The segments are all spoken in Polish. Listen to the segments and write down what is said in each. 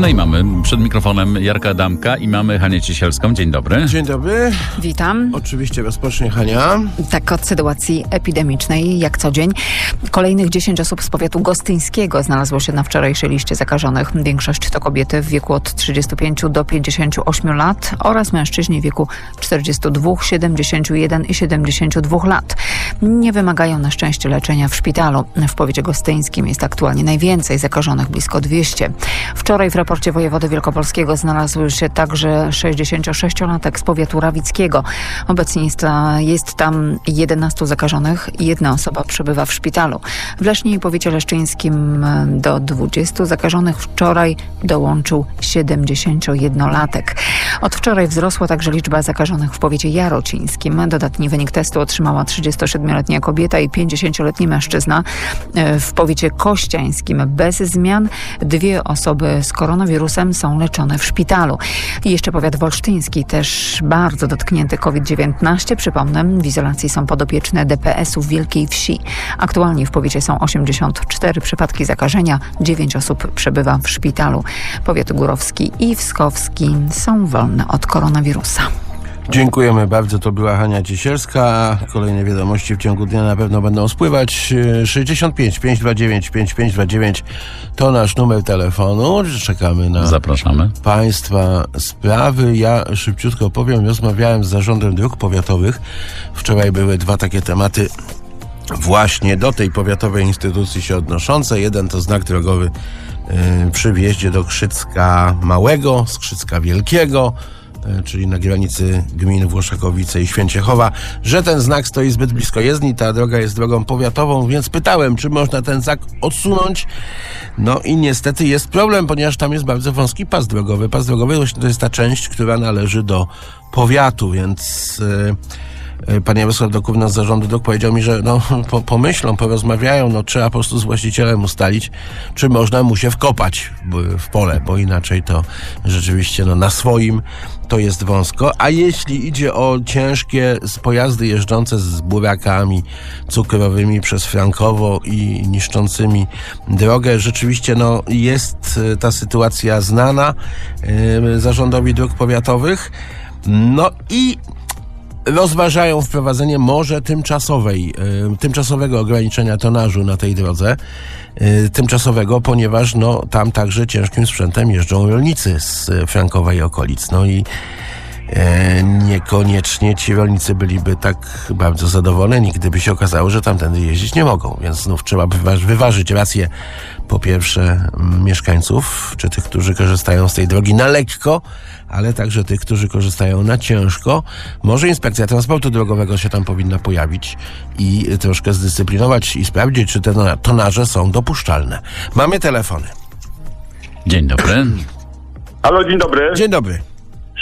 No i mamy przed mikrofonem Jarka Adamka i mamy Hanię Ciesielską. Dzień dobry. Dzień dobry. Witam. Oczywiście rozpocznie Hania. Tak od sytuacji epidemicznej, jak co dzień. Kolejnych 10 osób z powiatu gostyńskiego znalazło się na wczorajszej liście zakażonych. Większość to kobiety w wieku od 35 do 58 lat oraz mężczyźni w wieku 42, 71 i 72 lat. Nie wymagają na szczęście leczenia w szpitalu. W powiecie gostyńskim jest aktualnie najwięcej zakażonych, blisko 200. Wczoraj w raporcie wojewody wielkopolskiego znalazł się także 66-latek z powiatu rawickiego. Obecnie jest, jest tam 11 zakażonych i jedna osoba przebywa w szpitalu. W Lesznie i powiecie leszczyńskim do 20 zakażonych wczoraj dołączył 71-latek. Od wczoraj wzrosła także liczba zakażonych w powiecie jarocińskim. Dodatni wynik testu otrzymała 37-letnia kobieta i 50-letni mężczyzna. W powiecie kościańskim bez zmian dwie osoby z koronawirusem są leczone w szpitalu. I jeszcze powiat wolsztyński też bardzo dotknięty COVID-19. Przypomnę, w izolacji są podopieczne DPS-u w Wielkiej Wsi. Aktualnie w powiecie są 84 przypadki zakażenia, 9 osób przebywa w szpitalu. Powiat górowski i wskowski są wolne od koronawirusa. Dziękujemy bardzo. To była Hania Ciesielska. Kolejne wiadomości w ciągu dnia na pewno będą spływać. 65 529 5529 to nasz numer telefonu. Czekamy na Zapraszamy. Państwa sprawy. Ja szybciutko powiem, rozmawiałem z zarządem dróg powiatowych. Wczoraj były dwa takie tematy właśnie do tej powiatowej instytucji się odnoszące. Jeden to znak drogowy yy, przy wjeździe do Krzycka Małego, z Krzycka Wielkiego czyli na granicy gmin Włoszakowice i Święciechowa, że ten znak stoi zbyt blisko jezdni, ta droga jest drogą powiatową, więc pytałem, czy można ten znak odsunąć. No i niestety jest problem, ponieważ tam jest bardzo wąski pas drogowy. Pas drogowy to jest ta część, która należy do powiatu, więc... Yy, Pan Jarosław Dokówna z zarządu dróg powiedział mi, że no, po, pomyślą, porozmawiają, no trzeba po prostu z właścicielem ustalić, czy można mu się wkopać w, w pole, bo inaczej to rzeczywiście no, na swoim to jest wąsko. A jeśli idzie o ciężkie pojazdy jeżdżące z burakami cukrowymi przez Frankowo i niszczącymi drogę, rzeczywiście no, jest ta sytuacja znana yy, zarządowi dróg powiatowych. No i rozważają wprowadzenie może tymczasowej, y, tymczasowego ograniczenia tonażu na tej drodze. Y, tymczasowego, ponieważ no, tam także ciężkim sprzętem jeżdżą rolnicy z Frankowa i okolic. No i e, niekoniecznie ci rolnicy byliby tak bardzo zadowoleni, gdyby się okazało, że tamtędy jeździć nie mogą. Więc znów trzeba wyważ, wyważyć rację po pierwsze mieszkańców, czy tych, którzy korzystają z tej drogi na lekko, ale także tych, którzy korzystają na ciężko. Może inspekcja transportu drogowego się tam powinna pojawić i troszkę zdyscyplinować i sprawdzić, czy te tonaże są dopuszczalne. Mamy telefony. Dzień dobry. Halo, dzień dobry. Dzień dobry.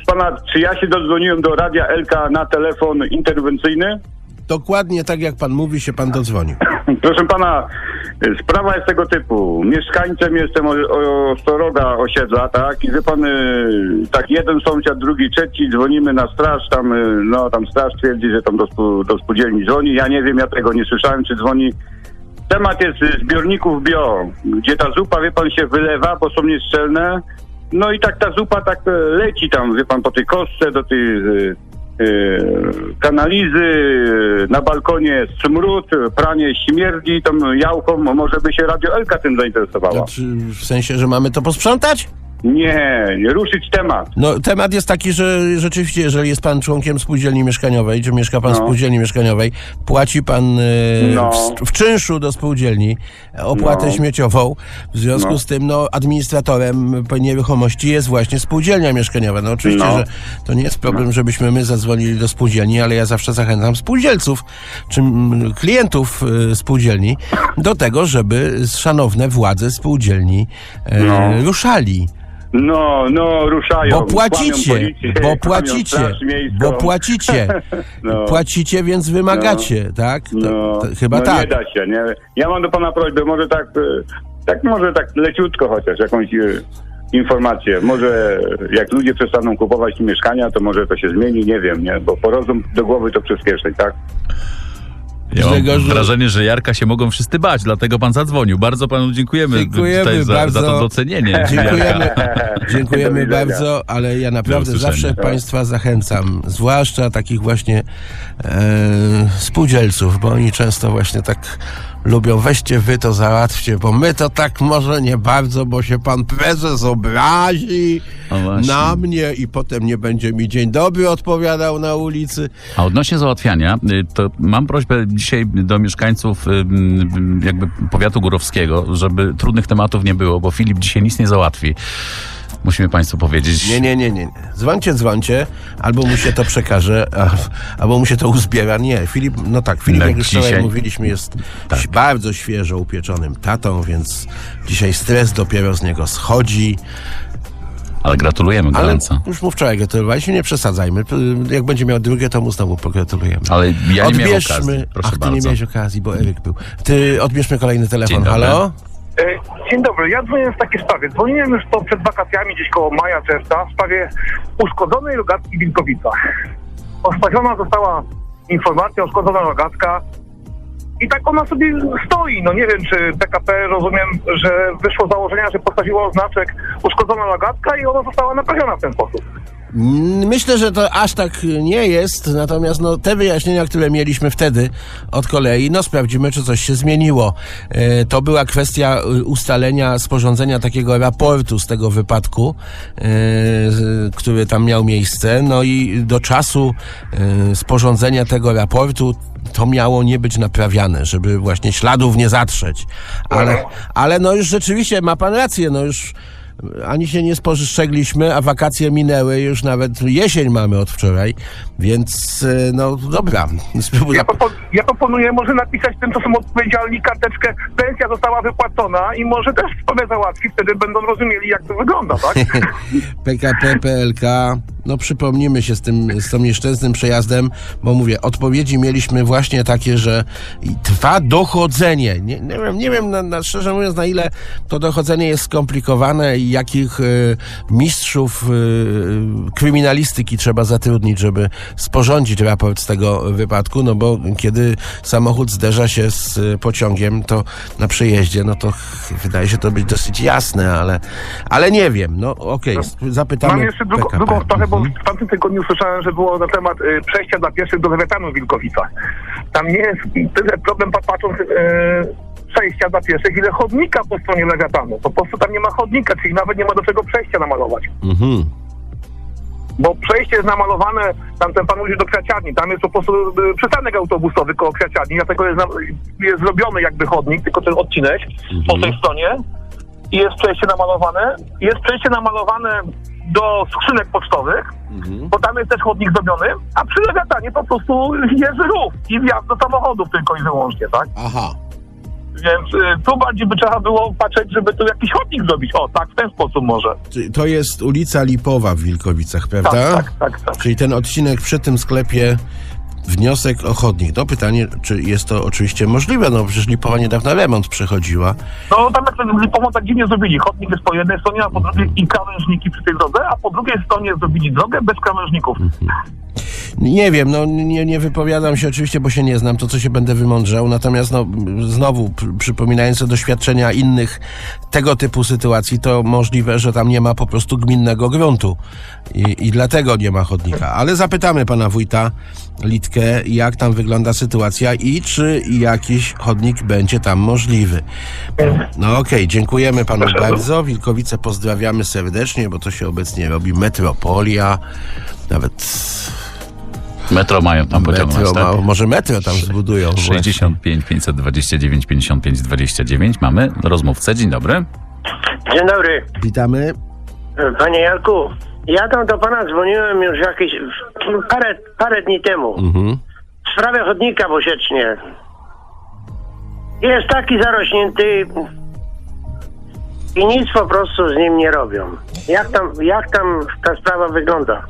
Pana, czy ja się dodzwoniłem do Radia Elka na telefon interwencyjny? Dokładnie tak jak pan mówi, się pan dodzwonił. Proszę pana, sprawa jest tego typu. Mieszkańcem jestem o, o Storoga osiedla, tak? I wie pan, y, tak jeden sąsiad, drugi, trzeci, dzwonimy na straż, tam, y, no tam straż twierdzi, że tam do, do spółdzielni dzwoni. Ja nie wiem, ja tego nie słyszałem, czy dzwoni. Temat jest y, zbiorników bio, gdzie ta zupa, wie pan, się wylewa, bo są nieszczelne. No i tak ta zupa tak e, leci tam, wie pan, po tej kostce, do tej y, y, kanalizy, na balkonie smród, pranie śmierdzi, tą jałką, może by się Radio Elka tym zainteresowała. Znaczy, w sensie, że mamy to posprzątać? Nie, nie, ruszyć temat. No, temat jest taki, że rzeczywiście, jeżeli jest pan członkiem spółdzielni mieszkaniowej, czy mieszka pan w No. spółdzielni mieszkaniowej, płaci pan e, No. w, w czynszu do spółdzielni opłatę No. śmieciową. W związku No. z tym, no, administratorem nieruchomości jest właśnie spółdzielnia mieszkaniowa. No, oczywiście, No. że to nie jest problem, żebyśmy my zadzwonili do spółdzielni, ale ja zawsze zachęcam spółdzielców, czy mm, klientów e, spółdzielni do tego, żeby szanowne władze spółdzielni No. ruszali. No, no, ruszają. Bo płacicie, policję, bo płacicie, bo płacicie. No. Płacicie, więc wymagacie, tak? To, No, to, chyba no tak. nie da się, nie? Ja mam do pana prośbę, może tak, e, tak może tak leciutko chociaż, jakąś e, informację. Może jak ludzie przestaną kupować mieszkania, to może to się zmieni, nie wiem, nie? Bo po rozum do głowy to przez kieszeń, tak? Ja mam wrażenie, że Jarka się mogą wszyscy bać, dlatego pan zadzwonił. Bardzo panu dziękujemy, Dziękujemy tutaj za, bardzo. za to docenienie. Dziękujemy, dziękujemy bardzo, ale ja naprawdę zawsze Państwa zachęcam, zwłaszcza takich właśnie e, spółdzielców, bo oni często właśnie tak lubią, weźcie wy to załatwcie, bo my to tak może nie bardzo, bo się pan prezes obrazi na mnie i potem nie będzie mi dzień dobry odpowiadał na ulicy. A odnośnie załatwiania, y, to mam prośbę dzisiaj do mieszkańców y, jakby powiatu górowskiego, żeby trudnych tematów nie było, bo Filip dzisiaj nic nie załatwi. Musimy państwu powiedzieć. Nie, nie, nie, nie. Dzwońcie, dzwońcie, albo mu się to przekaże, a, albo mu się to uzbiera. Nie, Filip, no tak, Filip, Tak, jak już dzisiaj- mówiliśmy, jest Tak. bardzo świeżo upieczonym tatą, więc dzisiaj stres dopiero z niego schodzi. Ale gratulujemy Ale gorąco. już mu wczoraj gratulowaliśmy, nie przesadzajmy. Jak będzie miał drugie, to mu znowu pogratulujemy. Ale ja nie miałem Odbierzmy. okazji. Proszę Ach, ty bardzo. nie miałeś okazji, bo Eryk był. Ty odbierzmy kolejny telefon. Halo? E, Dzień dobry, ja dzwonię w takiej sprawie. Dzwoniłem już po, przed wakacjami, gdzieś koło maja, czerwca, w sprawie uszkodzonej rogatki w Wilkowicach. Ospawiona została informacja, uszkodzona rogatka i tak ona sobie stoi. No nie wiem, czy PKP, rozumiem, że wyszło z założenia, że postawiło znaczek uszkodzona rogatka i ona została naprawiona w ten sposób. Myślę, że to aż tak nie jest, natomiast no, te wyjaśnienia, które mieliśmy wtedy od kolei, no sprawdzimy, czy coś się zmieniło. E, To była kwestia y, ustalenia, sporządzenia takiego raportu z tego wypadku, e, który tam miał miejsce, no i do czasu e, sporządzenia tego raportu to miało nie być naprawiane, żeby właśnie śladów nie zatrzeć. Ale, ale no już rzeczywiście ma pan rację, no już ani się nie spożyszczegliśmy, a wakacje minęły, już nawet jesień mamy od wczoraj, więc e, no dobra. Ja, propo- ja proponuję może napisać tym, co są odpowiedzialni, karteczkę, pensja została wypłacona i może też sprawę załatwi, wtedy będą rozumieli, jak to wygląda, tak? PKP, PLK, no przypomnijmy się z tym, z tym nieszczęsnym przejazdem, bo mówię, odpowiedzi mieliśmy właśnie takie, że trwa dochodzenie. Nie, nie wiem, nie wiem na, na, szczerze mówiąc, na ile to dochodzenie jest skomplikowane i jakich e, mistrzów e, kryminalistyki trzeba zatrudnić, żeby sporządzić raport z tego wypadku, no bo kiedy samochód zderza się z e, pociągiem, to na przejeździe, no to wydaje się to być dosyć jasne, ale, ale nie wiem, no okej, sp- zapytamy Mam jeszcze drugą, drugą sprawę, bo Mhm. w tamtym tygodniu słyszałem, że było na temat y, przejścia dla pieszych do Lewiatanu w Wilkowicach. Tam nie jest tyle problem, pat- patrząc y, przejścia dla pieszych, ile chodnika po stronie Lewiatanu. Po prostu tam nie ma chodnika, czyli nawet nie ma do czego przejścia namalować. Mhm. Bo przejście jest namalowane, tam ten pan mówi do kwiaciarni, tam jest po prostu y, przystanek autobusowy koło kwiaciarni, dlatego jest, na, jest zrobiony jakby chodnik, tylko ten odcinek po tej stronie i jest przejście namalowane. Jest przejście namalowane do skrzynek pocztowych, bo tam jest też chodnik zrobiony, a przy lewiatanie po prostu jest rów i wjazd do samochodów tylko i wyłącznie, tak? Aha. Więc y, tu bardziej by trzeba było patrzeć, żeby tu jakiś chodnik zrobić. O, tak, w ten sposób może. To jest ulica Lipowa w Wilkowicach, prawda? Tak, tak, tak, tak. Czyli ten odcinek przy tym sklepie wniosek o chodnik. No pytanie, czy jest to oczywiście możliwe, no przecież Lipowa niedawno remont przechodziła. No tam jak Lipową tak dziwnie zrobili. Chodnik jest po jednej stronie, a po drugiej i krawężniki przy tej drodze, a po drugiej stronie zrobili drogę bez krawężników. Nie wiem, no nie, nie wypowiadam się oczywiście, bo się nie znam, to co się będę wymądrzał, natomiast no znowu pr- przypominając sobie doświadczenia innych tego typu sytuacji, to możliwe, że tam nie ma po prostu gminnego gruntu i, i dlatego nie ma chodnika. Ale zapytamy pana wójta Litkę, jak tam wygląda sytuacja i czy jakiś chodnik będzie tam możliwy. No okej, dziękujemy panu bardzo. Wilkowice pozdrawiamy serdecznie, bo to się obecnie robi metropolia, nawet Metro mają tam pociągnąć, metro, tak? ma, może metro tam zbudują. właśnie. 65 529 55 29 mamy rozmówcę. Dzień dobry. Dzień dobry, Witamy. panie Jarku. Ja tam do pana dzwoniłem już jakieś parę, parę dni temu Mhm. w sprawie chodnika w Osiecznie. Jest taki zarośnięty i nic po prostu z nim nie robią. Jak tam, jak tam ta sprawa wygląda?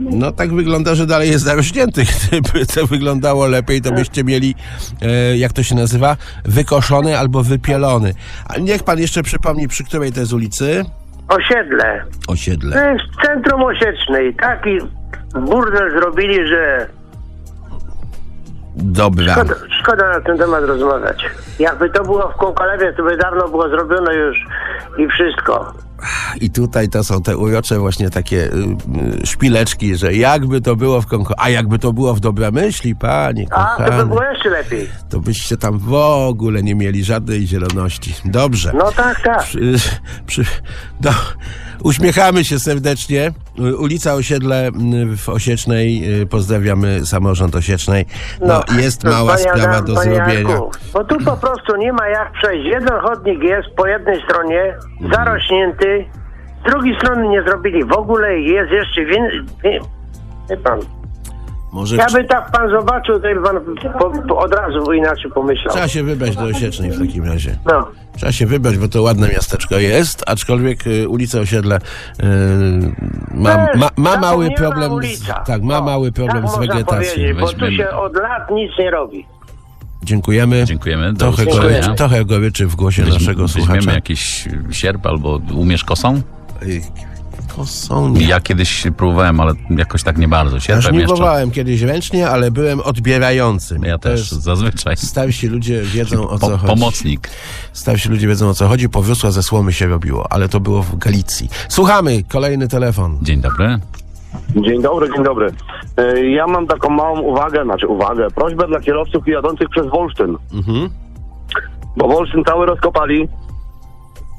No tak wygląda, że dalej jest zarośnięty. Gdyby to wyglądało lepiej, to byście mieli, e, jak to się nazywa, wykoszony albo wypielony. A niech pan jeszcze przypomni, przy której to jest ulicy? Osiedle. To Osiedle. jest centrum Osiecznej. Taki burdel zrobili, że Dobra. szkoda, szkoda na ten temat rozmawiać. Jakby to było w Kołkalewie, to by dawno było zrobione już i wszystko. I tutaj to są te urocze właśnie takie y, y, szpileczki, że jakby to było w konko... A jakby to było w Dobromyśli, panie A, to by było jeszcze lepiej. to byście tam w ogóle nie mieli żadnej zieloności. Dobrze. No tak, tak. Przy, przy, no, uśmiechamy się serdecznie. Y, Ulica Osiedle y, w Osiecznej. y, Pozdrawiamy samorząd Osiecznej. No, jest to mała panie sprawa Adam, do panie zrobienia. Jarku, Bo tu po prostu nie ma jak przejść. Jeden chodnik jest po jednej stronie zarośnięty, z drugiej strony nie zrobili w ogóle i jest jeszcze więcej. Wie pan, Może ja by tak pan zobaczył, to by pan po, po, od razu inaczej pomyślał. trzeba się wybrać do Osiecznej w takim razie. No. Trzeba się wybrać, bo to ładne miasteczko jest, aczkolwiek y, ulica Osiedle y, ma, ma, ma mały problem. Z, tak, ma O, mały problem tak z wegetacją. Bo tu się od lat nic nie robi. Dziękujemy. Dziękujemy. Do Trochę, goryczy, trochę goryczy w głosie naszego Weźmiemy słuchacza. jakiś sierp albo umiesz kosą? Kosą nie. Ja kiedyś próbowałem, ale jakoś tak nie bardzo. Ja Sierpem jeszcze. żniwowałem kiedyś ręcznie, ale byłem odbierającym. Ja też jest- zazwyczaj. Starsi ludzie wiedzą o co Po, chodzi. pomocnik. Starsi ludzie wiedzą o co chodzi. Powiosła ze słomy się robiło, ale to było w Galicji. Słuchamy, kolejny telefon. Dzień dobry. Dzień dobry, dzień dobry. E, Ja mam taką małą uwagę, znaczy uwagę, prośbę dla kierowców jadących przez Wolsztyn. Mhm. Bo Wolsztyn cały rozkopali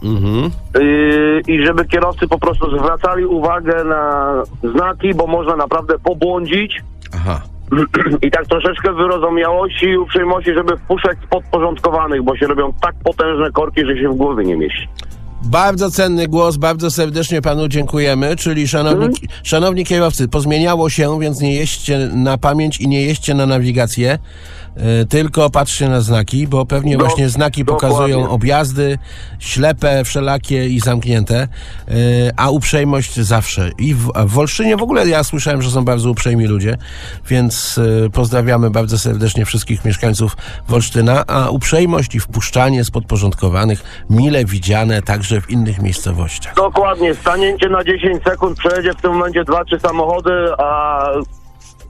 Mhm. yy, i żeby kierowcy po prostu zwracali uwagę na znaki, bo można naprawdę pobłądzić Aha. i tak troszeczkę wyrozumiałości i uprzejmości, żeby wpuszczać podporządkowanych, bo się robią tak potężne korki, że się w głowie nie mieści. Bardzo cenny głos, bardzo serdecznie panu dziękujemy. Czyli szanowni, Mhm. szanowni kierowcy, pozmieniało się, więc nie jeźdźcie na pamięć i nie jeźdźcie na nawigację, tylko patrzcie na znaki, bo pewnie właśnie znaki pokazują objazdy, ślepe, wszelakie i zamknięte, e, a uprzejmość zawsze. I w, w w ogóle ja słyszałem, że są bardzo uprzejmi ludzie, więc e, pozdrawiamy bardzo serdecznie wszystkich mieszkańców Wolsztyna, a uprzejmość i wpuszczanie z podporządkowanych mile widziane także w innych miejscowościach. Dokładnie, stanięcie na 10 sekund, przejedzie w tym momencie dwa, trzy samochody, a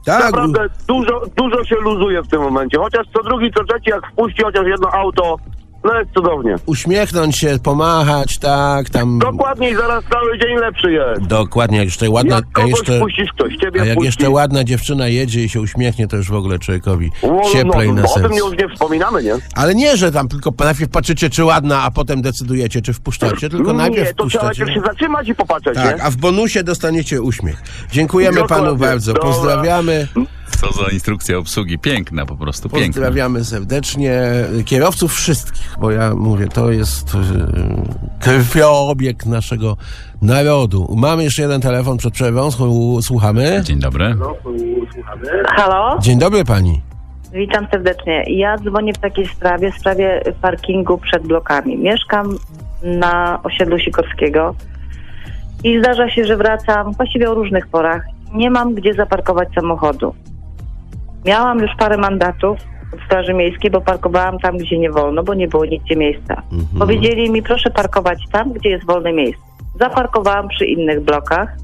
Tak, Naprawdę dużo, dużo się luzuje w tym momencie. Chociaż co drugi, co trzeci, jak wpuści chociaż jedno auto, no jest cudownie. uśmiechnąć się, pomachać, tak, tam... Dokładnie i zaraz cały dzień lepszy jest. Dokładnie, jak jeszcze ładna... Jak kogoś jeszcze, wpuścisz ktoś, ciebie a jak wpuści. jeszcze ładna dziewczyna jedzie i się uśmiechnie, to już w ogóle człowiekowi O, cieplej no, na no, o tym już nie wspominamy, nie? Ale nie, że tam tylko najpierw patrzycie, czy ładna, a potem decydujecie, czy wpuszczacie, tylko najpierw nie, to trzeba wpuszczacie. się zatrzymać i popatrzeć, Tak, nie? a w bonusie dostaniecie uśmiech. Dziękujemy Dokładnie. panu bardzo, Dobra. pozdrawiamy, Co za instrukcja obsługi. Piękna po prostu, piękna. pozdrawiamy serdecznie kierowców wszystkich, bo ja mówię, to jest e, krwiobieg naszego narodu. Mamy jeszcze jeden telefon przed przerwą, słu- słuchamy. Dzień dobry. Halo, Dzień dobry pani. witam serdecznie. Ja dzwonię w takiej sprawie, w sprawie parkingu przed blokami. Mieszkam na osiedlu Sikorskiego i zdarza się, że wracam właściwie o różnych porach. Nie mam gdzie zaparkować samochodu. Miałam już parę mandatów od Straży Miejskiej, bo parkowałam tam, gdzie nie wolno, bo nie było nigdzie miejsca. Powiedzieli mi, proszę parkować tam, gdzie jest wolne miejsce. Zaparkowałam przy innych blokach.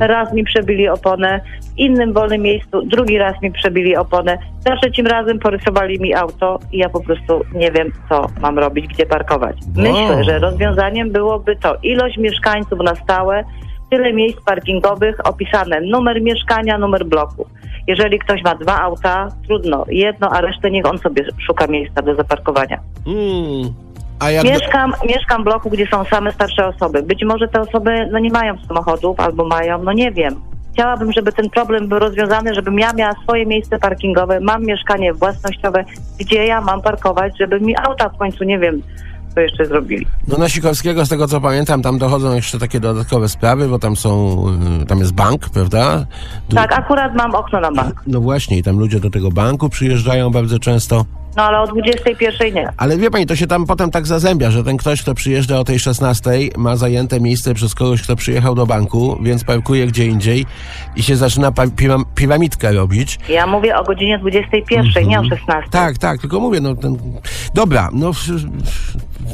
raz mi przebili oponę, w innym wolnym miejscu drugi raz mi przebili oponę, za trzecim razem porysowali mi auto i ja po prostu nie wiem, co mam robić, gdzie parkować. Myślę, że rozwiązaniem byłoby to ilość mieszkańców na stałe, tyle miejsc parkingowych, opisane numer mieszkania, numer bloku. Jeżeli ktoś ma dwa auta, trudno, jedno, a resztę niech on sobie szuka miejsca do zaparkowania. Mm. A jak... Mieszkam, mieszkam w bloku, gdzie są same starsze osoby. Być może te osoby no, nie mają samochodów albo mają, no nie wiem. Chciałabym, żeby ten problem był rozwiązany, żebym ja miała swoje miejsce parkingowe, mam mieszkanie własnościowe, gdzie ja mam parkować, żeby mi auta w końcu, nie wiem, co jeszcze zrobili. No na Sikorskiego, z tego co pamiętam, tam dochodzą jeszcze takie dodatkowe sprawy, bo tam są, y, tam jest bank, prawda? Du- Tak, akurat mam okno na bank. No właśnie, i tam ludzie do tego banku przyjeżdżają bardzo często. No ale o 21 nie. Ale wie pani, to się tam potem tak zazębia, że ten ktoś, kto przyjeżdża o tej 16, ma zajęte miejsce przez kogoś, kto przyjechał do banku, więc parkuje gdzie indziej i się zaczyna piramidkę robić. Ja mówię o godzinie 21, nie o 16. Tak, tak, tylko mówię, no ten... Dobra, no...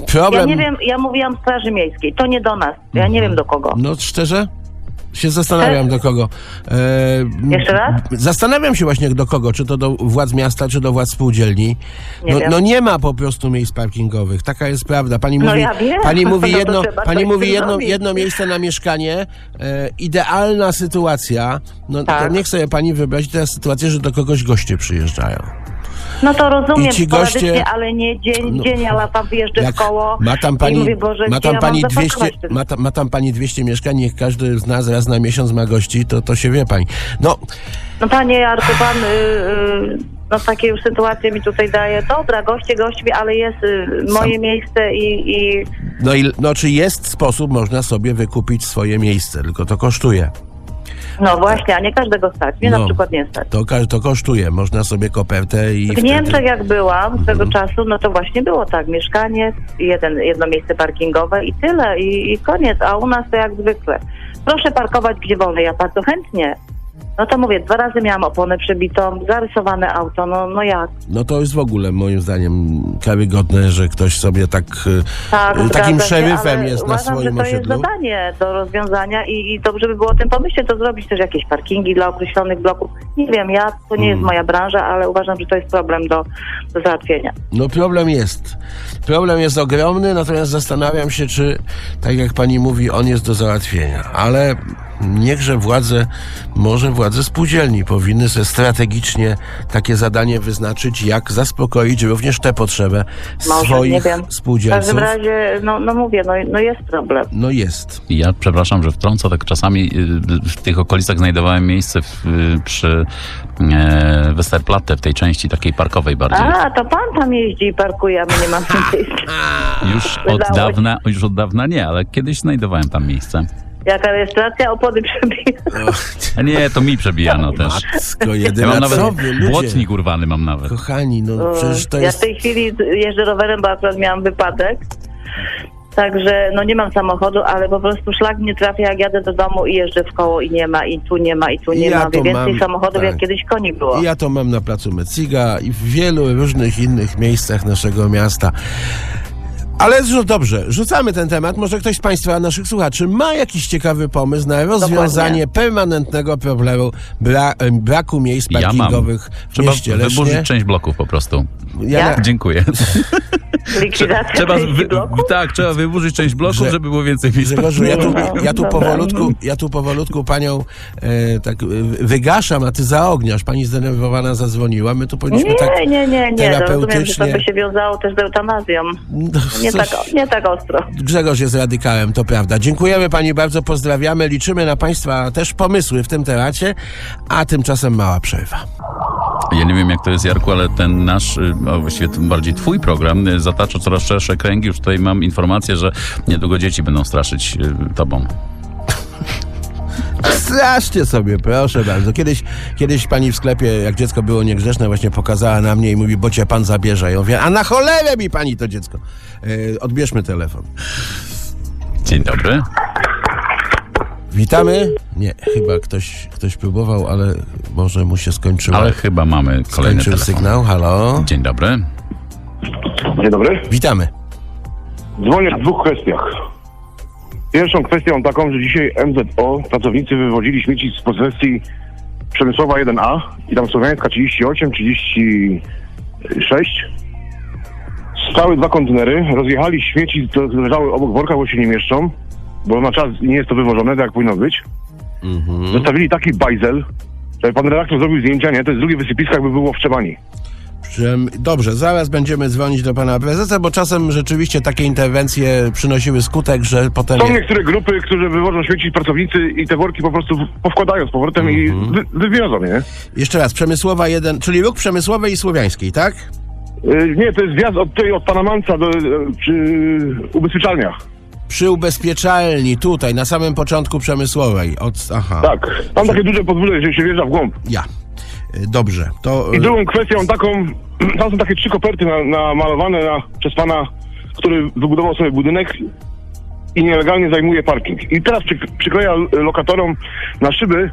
Problem... Ja nie wiem, ja mówiłam Straży Miejskiej, to nie do nas, ja nie wiem do kogo. No szczerze? Się zastanawiam do kogo. E, Jeszcze raz? Zastanawiam się właśnie do kogo, czy to do władz miasta, czy do władz spółdzielni. Nie no, no nie ma po prostu miejsc parkingowych. Taka jest prawda. Pani No mówi, ja wiem. pani mówi No jedno, pani mówi jedno, jedno miejsce na mieszkanie. E, idealna sytuacja. No Tak. to niech sobie pani wyobrazi teraz sytuację, że do kogoś goście przyjeżdżają. No to rozumiem, I ci goście- ale nie dzień, No, dzień, ja latam, wyjeżdżę w koło ma tam pani, mówię, Boże, ma tam ja pani mam 200, zaparkować ten- ma, ta, ma tam pani 200 mieszkań, niech każdy z nas raz na miesiąc ma gości, to, to się wie pani. No, No panie Jarku, pan y, y, no takie już sytuacje mi tutaj daje. Dobra, goście gośćmi, ale jest y, moje miejsce i, i no, i, no czy jest sposób, można sobie wykupić swoje miejsce, tylko to kosztuje. No właśnie, a nie każdego stać. Mnie No. na przykład nie stać. To, to kosztuje, można sobie kopertę i W wtedy... Niemczech jak byłam swego Mhm. czasu, no to właśnie było tak, mieszkanie, jeden, jedno miejsce parkingowe i tyle, i, i koniec, a u nas to jak zwykle. Proszę parkować gdzie wolno, ja bardzo chętnie. No to mówię, dwa razy miałam oponę przebitą, zarysowane auto, no, no jak? No to jest w ogóle moim zdaniem karygodne, że ktoś sobie tak y, Tak, y, takim ale jest na uważam, swoim że to osiedlu. jest zadanie do rozwiązania i, i dobrze by było o tym pomyśleć, to zrobić też jakieś parkingi dla określonych bloków. Nie wiem, ja, to nie jest Mm. moja branża, ale uważam, że to jest problem do, do załatwienia. No problem jest. Problem jest ogromny, natomiast zastanawiam się, czy, tak jak pani mówi, on jest do załatwienia. Ale niechże władze, może władze spółdzielni powinny sobie strategicznie takie zadanie wyznaczyć, jak zaspokoić również tę potrzebę Może, swoich wiem. W spółdzielców. każdym razie, no, no mówię, no, no jest problem. No jest. Ja przepraszam, że wtrącę, tak czasami y, w tych okolicach znajdowałem miejsce w, y, przy e, Westerplatte, w tej części takiej parkowej bardziej. A, to pan tam jeździ i parkuje, a my nie mamy miejsca. Już od dawna, już od dawna nie, ale kiedyś znajdowałem tam miejsce. Jaka rejestracja? Opony przebija. A nie, to mi przebijano też. Matko Ja jedyna, mam nawet co wy ludzie? błotnik urwany mam nawet. Kochani, no przecież to ja w jest... tej chwili jeżdżę rowerem, bo akurat miałam wypadek. Także no nie mam samochodu, ale po prostu szlak mnie trafia, jak jadę do domu i jeżdżę w koło i nie ma, i tu nie ma, i tu nie Ja ma. to Więcej mam, samochodów, tak. jak kiedyś koni było. Ja to mam na placu Meciga i w wielu różnych innych miejscach naszego miasta. Ale dobrze, rzucamy ten temat. Może ktoś z Państwa, naszych słuchaczy, ma jakiś ciekawy pomysł na rozwiązanie permanentnego problemu bra braku miejsc Ja mam. parkingowych w Trzeba mieście Lesznie. wyburzyć część bloków po prostu. Ja Jak? na- Dziękuję. Likwidacja Trzeba wy, tak, trzeba wyburzyć część bloków, Grze- żeby było więcej miejsc. Grzegorzu, ja tu, No, ja tu powolutku, ja tu powolutku panią e, tak wygaszam, a ty zaogniasz. Pani zdenerwowana zadzwoniła. My tu powinniśmy Nie, tak nie, nie, nie. To rozumiem, że to terapeutycznie- by się wiązało też z eutanazją. No, Nie, coś- tak, nie tak ostro. Grzegorz jest radykałem, to prawda. Dziękujemy pani bardzo, pozdrawiamy. Liczymy na państwa też pomysły w tym temacie, a tymczasem mała przerwa. Ja nie wiem, jak to jest, Jarku, ale ten nasz, y, a właściwie tym bardziej twój program y, zatacza coraz szersze kręgi. Już tutaj mam informację, że niedługo dzieci będą straszyć y, tobą. Straszcie sobie, proszę bardzo. Kiedyś, kiedyś pani w sklepie, jak dziecko było niegrzeczne, właśnie pokazała na mnie i mówi, bo cię pan zabierze. Ja mówię, a na cholerę mi pani to dziecko. E, odbierzmy telefon. Dzień dobry. Witamy. Nie, chyba ktoś, ktoś próbował, ale może mu się skończyło. Ale chyba mamy kolejny Skończył telefon. sygnał, halo. Dzień dobry. Dzień dobry. Witamy. Dzwonię w dwóch kwestiach. Pierwszą kwestią taką, że dzisiaj MZO, pracownicy wywodzili śmieci z posesji Przemysłowa 1A i tam Słowiańska 38, 36. Stały dwa kontenery, rozjechali śmieci, które leżały obok worka, bo się nie mieszczą, bo na czas nie jest to wywożone, tak jak powinno być. Zostawili taki bajzel, że pan redaktor zrobił zdjęcia, nie? To jest drugie wysypisko, jakby było w. Dobrze, zaraz będziemy dzwonić do pana prezesa, bo czasem rzeczywiście takie interwencje przynosiły skutek, że potem... Są niektóre grupy, które wywożą śmieci pracownicy i te worki po prostu powkładają z powrotem i wy, wywiozą, nie? Jeszcze raz, Przemysłowa 1, czyli róg Przemysłowej i Słowiańskiej, tak? Y, Nie, to jest wjazd od od pana Manca do, y, przy ubezpieczalniach. Przy ubezpieczalni, tutaj, na samym początku Przemysłowej. Od, aha, Tak. Tam takie duże podwórze, że się wjeżdża w głąb. ja. Dobrze, to... I drugą kwestią taką, tam są takie trzy koperty na- namalowane na, przez pana, który wybudował sobie budynek i nielegalnie zajmuje parking. I teraz przy, przykleja lokatorom na szyby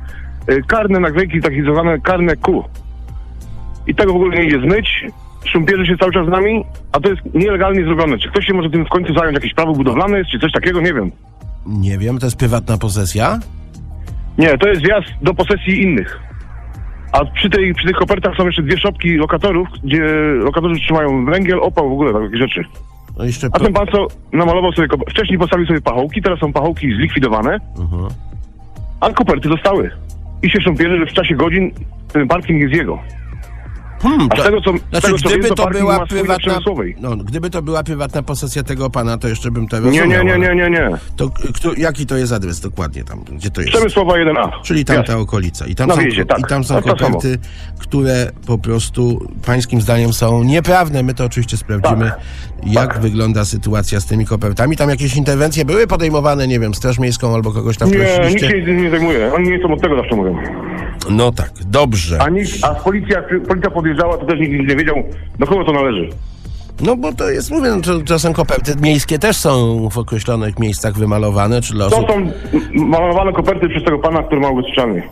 y, karne naklejki, takie zwane karne Q. I tego w ogóle nie idzie zmyć. Szumpierzy się cały czas z nami, a to jest nielegalnie zrobione. Czy ktoś się może tym w końcu zająć? Jakieś prawo budowlane jest, czy coś takiego? Nie wiem. Nie wiem, to jest prywatna posesja? Nie, to jest wjazd do posesji innych. A przy, tej, przy tych kopertach są jeszcze dwie szopki lokatorów, gdzie lokatorzy trzymają węgiel, opał, w ogóle takie rzeczy. No jeszcze... A ten pan co namalował sobie, wcześniej postawił sobie pachołki, teraz są pachołki zlikwidowane, Mhm. a koperty zostały. I się szcząpierzy, że w czasie godzin ten parking jest jego. Hmm, A z tego, co, Znaczy, tego, co gdyby wiem, to to była prywatna... No, gdyby to była prywatna posesja tego pana, to jeszcze bym to Nie, rozumiał. nie, nie, nie, nie, nie. To kto, jaki to jest adres dokładnie tam, gdzie to jest? Przemysłowa 1A. Czyli tamta Jasne. okolica. I tam, Na są, wjeździe, tak. I tam są To to samo. koperty, które po prostu pańskim zdaniem są nieprawne. My to oczywiście sprawdzimy, Tak. jak wygląda sytuacja z tymi kopertami. Tam jakieś interwencje były podejmowane, nie wiem, Straż Miejską albo kogoś tam Nie, nikt prosiliście? się tym nie zajmuje. Oni nie są od tego zawsze mówią. No tak, dobrze. A, nikt, a policja, policja podjeżdżała, to też nikt nie wiedział, do kogo to należy. No bo to jest, mówię, no, czasem koperty miejskie też są w określonych miejscach wymalowane, czy dla To osób... są malowane koperty przez tego pana, który ma ubezpieczalnię.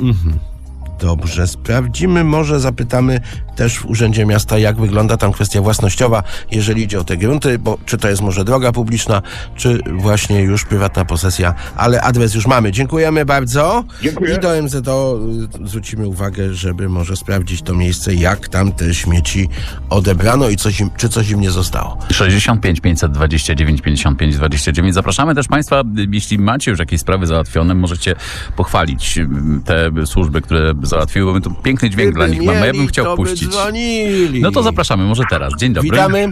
Dobrze, sprawdzimy, może zapytamy też w Urzędzie Miasta, jak wygląda tam kwestia własnościowa, jeżeli idzie o te grunty, bo czy to jest może droga publiczna, czy właśnie już prywatna posesja, ale adres już mamy. Dziękujemy bardzo. Dziękuję. I do MZO y, zwrócimy uwagę, żeby może sprawdzić to miejsce, jak tam te śmieci odebrano i coś im, czy coś im nie zostało. 65 529 55 29. Zapraszamy też Państwa, jeśli macie już jakieś sprawy załatwione, możecie pochwalić y, te służby, które załatwiły, bo my tu piękny dźwięk dla nich mamy. Ja bym mieli, chciał to by puścić. dzwonili. No to zapraszamy, może teraz. Dzień dobry. Witamy.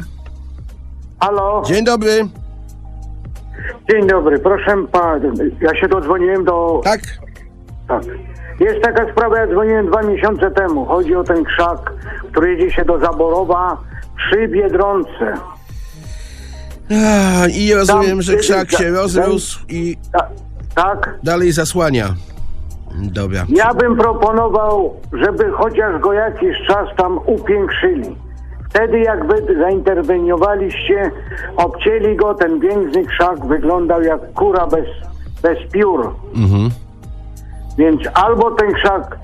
Halo, Dzień dobry. dzień dobry, proszę pana, ja się dodzwoniłem do... Tak? Tak. Jest taka sprawa, ja dzwoniłem dwa miesiące temu. Chodzi o ten krzak, który jedzie się do Zaborowa przy Biedronce. A, I rozumiem, Tam, że krzak za- się rozrósł i Ta, tak? dalej zasłania. Dobra. Ja bym proponował, żeby chociaż go jakiś czas tam upiększyli. Wtedy jak wy zainterweniowaliście, obcięli go, ten piękny krzak wyglądał jak kura bez, bez piór. Mhm. Więc albo ten krzak,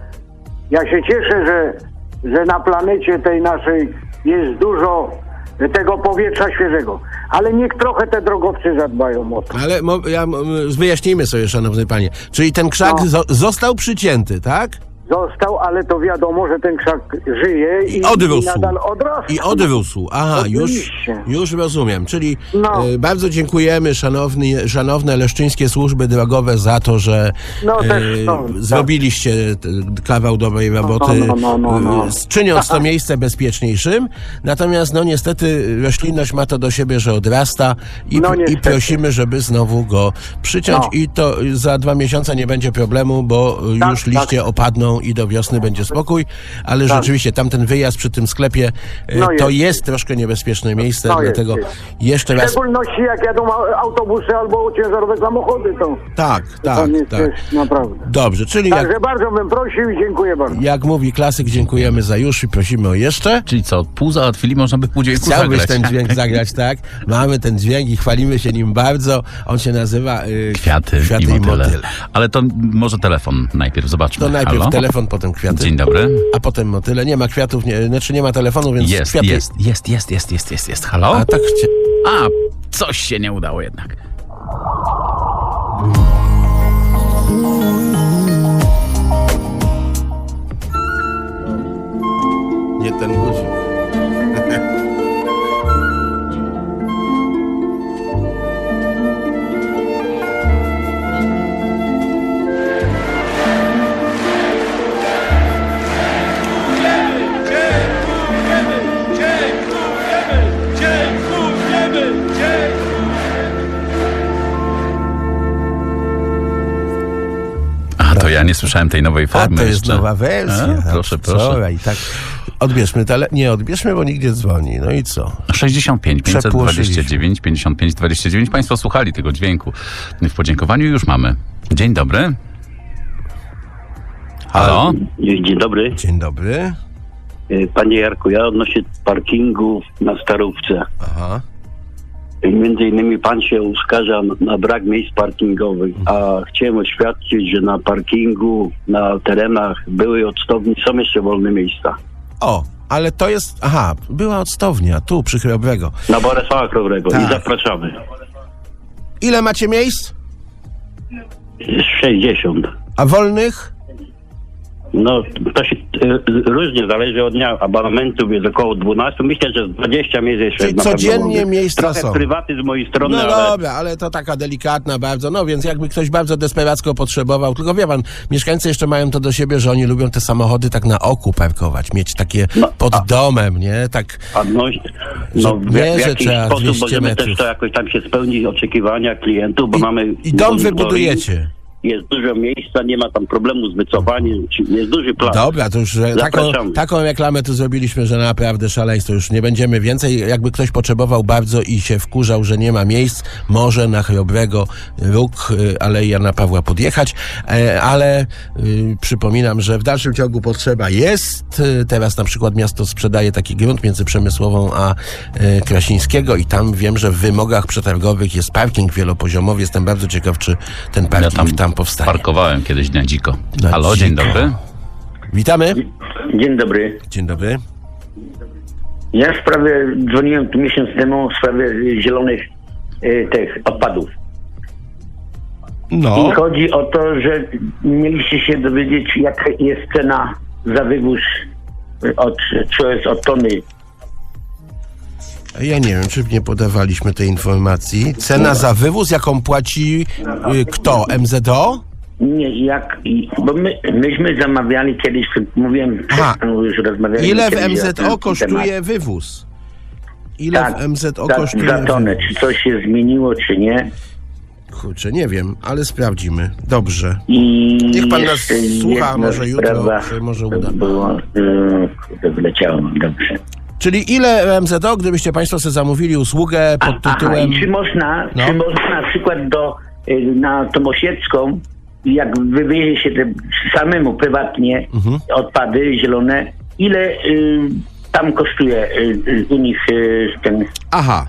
ja się cieszę, że, że na planecie tej naszej jest dużo tego powietrza świeżego, ale niech trochę te drogowcy zadbają o to. Ale mo, ja, wyjaśnijmy sobie, szanowny panie. Czyli ten krzak No. zo, został przycięty, tak? Został, ale to wiadomo, że ten krzak żyje i, I odrósł. i nadal odrasta. I odrósł. Aha, już, Oczywiście. już rozumiem. Czyli No. e, bardzo dziękujemy szanowni, szanowne leszczyńskie służby drogowe za to, że No, też tak. zrobiliście t- kawał dobrej roboty, no, no, no, no. e, czyniąc to miejsce bezpieczniejszym. Natomiast no niestety roślinność ma to do siebie, że odrasta i, No, i prosimy, żeby znowu go przyciąć No. i to za dwa miesiące nie będzie problemu, bo Tak, już liście opadną i do wiosny będzie spokój, ale Tak. rzeczywiście tamten wyjazd przy tym sklepie e, No to jest. jest troszkę niebezpieczne miejsce, No dlatego jest. jeszcze W raz szczególności jak jadą autobusy albo ciężarowe samochody, to, tak, to tak, jest tak. naprawdę. Dobrze, czyli jak, Także bardzo bym prosił i dziękuję bardzo. jak mówi klasyk, dziękujemy za już i prosimy o jeszcze. Czyli co, pół załatwili, można by pół dźwięku Chciałbyś zagrać. ten dźwięk zagrać, tak? Mamy ten dźwięk i chwalimy się nim bardzo. On się nazywa y, Kwiaty, Kwiaty i motyle. Ale to może telefon najpierw, zobaczmy. To najpierw Halo? telefon, potem kwiaty, Dzień dobry. a potem motyle. Nie ma kwiatów, nie, znaczy nie ma telefonu, więc Jest, kwiaty. jest, jest, jest, jest, jest, jest, jest. Halo? A tak chcia... A, coś się nie udało jednak. Nie ten guzik. Słyszałem tej nowej A formy to jest jeszcze. nowa wersja. A, proszę, proszę. Wczoraj, tak. Odbierzmy tele... Nie, odbierzmy, bo nigdzie dzwoni. No i co? 65 529 Przepłoszyliśmy. 55 29. Państwo słuchali tego dźwięku w podziękowaniu już mamy. Dzień dobry. Halo? Dzień dobry. Dzień dobry. E, Panie Jarku, ja odnośnie parkingu na Starówce. Aha. Między innymi pan się uskarża na brak miejsc parkingowych, a chciałem oświadczyć, że na parkingu, na terenach były odstawni, są jeszcze wolne miejsca. O, ale to jest... Aha, była odstawnia, tu, przy Chrobrego. Na Bolesława Krowrego Tak. i zapraszamy. Ile macie miejsc? 60. A wolnych? No, to się e, różnie zależy od dnia. Abonamentów jest około 12. Myślę, że z 20 miejsc jeszcze Czyli codziennie miejsca Trochę są. prywaty z mojej strony, No ale... dobra, ale to taka delikatna bardzo. No więc jakby ktoś bardzo desperacko potrzebował, tylko wie pan, mieszkańcy jeszcze mają to do siebie, że oni lubią te samochody tak na oku parkować, mieć takie No, pod a- domem, nie? Tak, A no, no w, nie, w jakiś sposób 200 możemy metrów. też to jakoś tam się spełnić oczekiwania klientów, bo I- mamy... i dom wybudujecie. Jest dużo miejsca, nie ma tam problemu z wycofaniem, czy- jest duży plan. Dobra, to już że taką, taką reklamę tu zrobiliśmy, że naprawdę szaleństwo. Już nie będziemy więcej. Jakby ktoś potrzebował bardzo i się wkurzał, że nie ma miejsc, może na Chrobrego róg y, Alei Jana Pawła podjechać, E, ale przypominam, że w dalszym ciągu potrzeba jest. Teraz na przykład miasto sprzedaje taki grunt między Przemysłową a Krasińskiego i tam wiem, że w wymogach przetargowych jest parking wielopoziomowy. Jestem bardzo ciekaw, czy ten Ja parking tam tam, powstanie. parkowałem kiedyś na dziko. Na Halo, dzień dziko. dobry. Witamy. Dzień dobry. Dzień dobry. Ja w sprawie, dzwoniłem tu miesiąc temu w sprawie zielonych y, tych odpadów. No. I chodzi o to, że mieliście się dowiedzieć, jaka jest cena za wywóz y, od, co jest od tony. Ja nie wiem, czy nie podawaliśmy tej informacji. Cena za wywóz, jaką płaci y, kto? MZO? Nie, jak, bo my, myśmy zamawiali kiedyś, mówiłem, Aha. już rozmawialiśmy Ile w kiedyś o MZO tym kosztuje temat. wywóz? Ile Tak, w MZO tak, kosztuje za tonę, wywóz? czy coś się zmieniło, czy nie. Kurczę, nie wiem, ale sprawdzimy. Dobrze. I Niech pan nas jeszcze słucha, jedna może jutro sprawa się może uda. Było, y, kurde, mi, dobrze. Czyli ile MZO, gdybyście państwo sobie zamówili usługę pod Aha, tytułem... i czy można, No. czy można na przykład do, y, na tą Osiecką, jak wywiezie się te samemu prywatnie Mhm. odpady zielone, ile y, tam kosztuje y, y, u nich y, ten... Aha.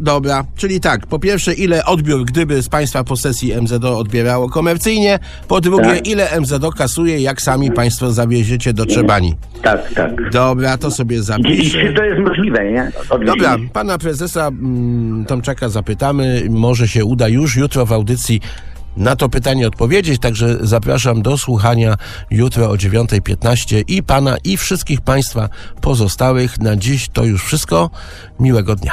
Dobra, czyli tak, po pierwsze, ile odbiór, gdyby z Państwa posesji MZO odbierało komercyjnie, po drugie, Tak. ile MZO kasuje, jak sami Państwo zawieziecie do Trzebani. Tak, tak. Dobra, to sobie zapiszę. czy to jest możliwe, nie? Dobra, pana prezesa mm, Tomczaka zapytamy. Może się uda już jutro w audycji na to pytanie odpowiedzieć, także zapraszam do słuchania jutro o 9.15 i pana i wszystkich państwa pozostałych. Na dziś to już wszystko. Miłego dnia.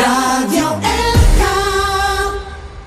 Radio L.